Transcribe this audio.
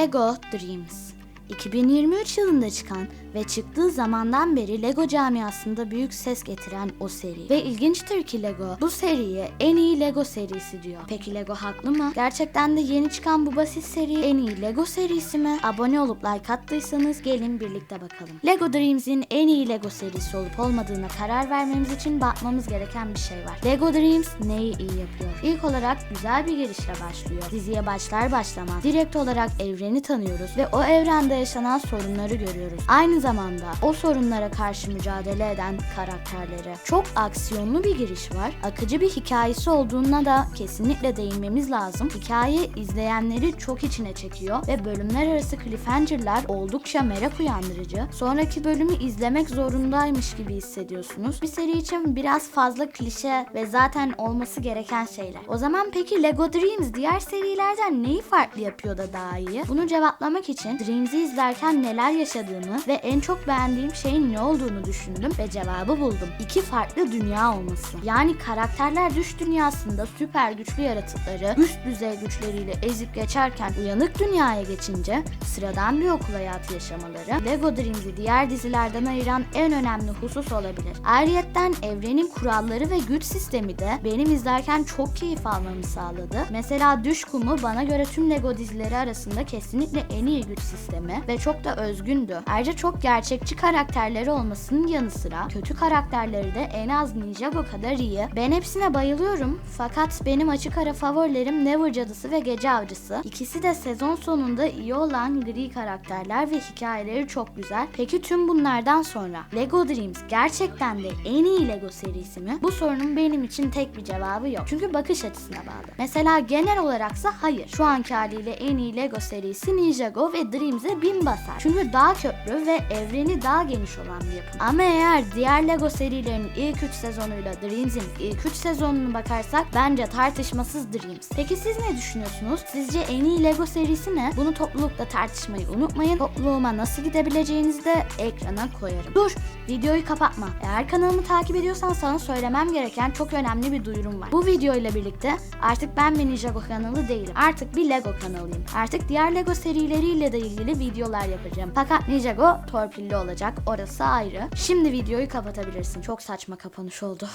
Lego Dreams 2023 yılında çıkan ve çıktığı zamandan beri Lego camiasında büyük ses getiren o seri. Ve ilginçtir ki Lego bu seriye en iyi Lego serisi diyor. Peki Lego haklı mı? Gerçekten de yeni çıkan bu basit seri en iyi Lego serisi mi? Abone olup like attıysanız gelin birlikte bakalım. Lego Dreams'in en iyi Lego serisi olup olmadığına karar vermemiz için bakmamız gereken bir şey var. Lego Dreams neyi iyi yapıyor? İlk olarak güzel bir girişle başlıyor. Diziye başlar başlamaz direkt olarak evreni tanıyoruz ve o evrende yaşanan sorunları görüyoruz. Aynı zamanda o sorunlara karşı mücadele eden karakterleri. Çok aksiyonlu bir giriş var. Akıcı bir hikayesi olduğuna da kesinlikle değinmemiz lazım. Hikaye izleyenleri çok içine çekiyor ve bölümler arası cliffhanger'lar oldukça merak uyandırıcı. Sonraki bölümü izlemek zorundaymış gibi hissediyorsunuz. Bir seri için biraz fazla klişe ve zaten olması gereken şeyler. O zaman peki Lego Dreams diğer serilerden neyi farklı yapıyor da daha iyi? Bunu cevaplamak için Dreams'i izlerken neler yaşadığımı ve en çok beğendiğim şeyin ne olduğunu düşündüm ve cevabı buldum. İki farklı dünya olması. Yani karakterler düş dünyasında süper güçlü yaratıkları üst düzey güçleriyle ezip geçerken uyanık dünyaya geçince sıradan bir okul hayatı yaşamaları Lego Dreams'i diğer dizilerden ayıran en önemli husus olabilir. Ayrıyetten evrenin kuralları ve güç sistemi de benim izlerken çok keyif almamı sağladı. Mesela Düş Kumu bana göre tüm Lego dizileri arasında kesinlikle en iyi güç sistemi ve çok da özgündü. Ayrıca çok gerçekçi karakterleri olmasının yanı sıra kötü karakterleri de en az Ninjago kadar iyi. Ben hepsine bayılıyorum fakat benim açık ara favorilerim Never Cadısı ve Gece Avcısı. İkisi de sezon sonunda iyi olan gri karakterler ve hikayeleri çok güzel. Peki tüm bunlardan sonra Lego Dreams gerçekten de en iyi Lego serisi mi? Bu sorunun benim için tek bir cevabı yok. Çünkü bakış açısına bağlı. Mesela genel olaraksa hayır. Şu anki haliyle en iyi Lego serisi Ninjago ve Dreams'e bin basar. Çünkü daha köklü ve evreni daha geniş olan bir yapım. Ama eğer diğer Lego serilerinin ilk 3 sezonuyla Dreams'in ilk 3 sezonuna bakarsak bence tartışmasız Dreams. Peki siz ne düşünüyorsunuz? Sizce en iyi Lego serisi ne? Bunu toplulukta tartışmayı unutmayın. Topluluğuma nasıl gidebileceğinizi de ekrana koyarım. Dur, videoyu kapatma. Eğer kanalımı takip ediyorsan sana söylemem gereken çok önemli bir duyurum var. Bu video ile birlikte artık ben bir Ninjago kanalı değilim. Artık bir Lego kanalıyım. Artık diğer Lego serileriyle de ilgili videolar yapacağım. Fakat Ninjago torpilli olacak. Orası ayrı. Şimdi videoyu kapatabilirsin. Çok saçma kapanış oldu.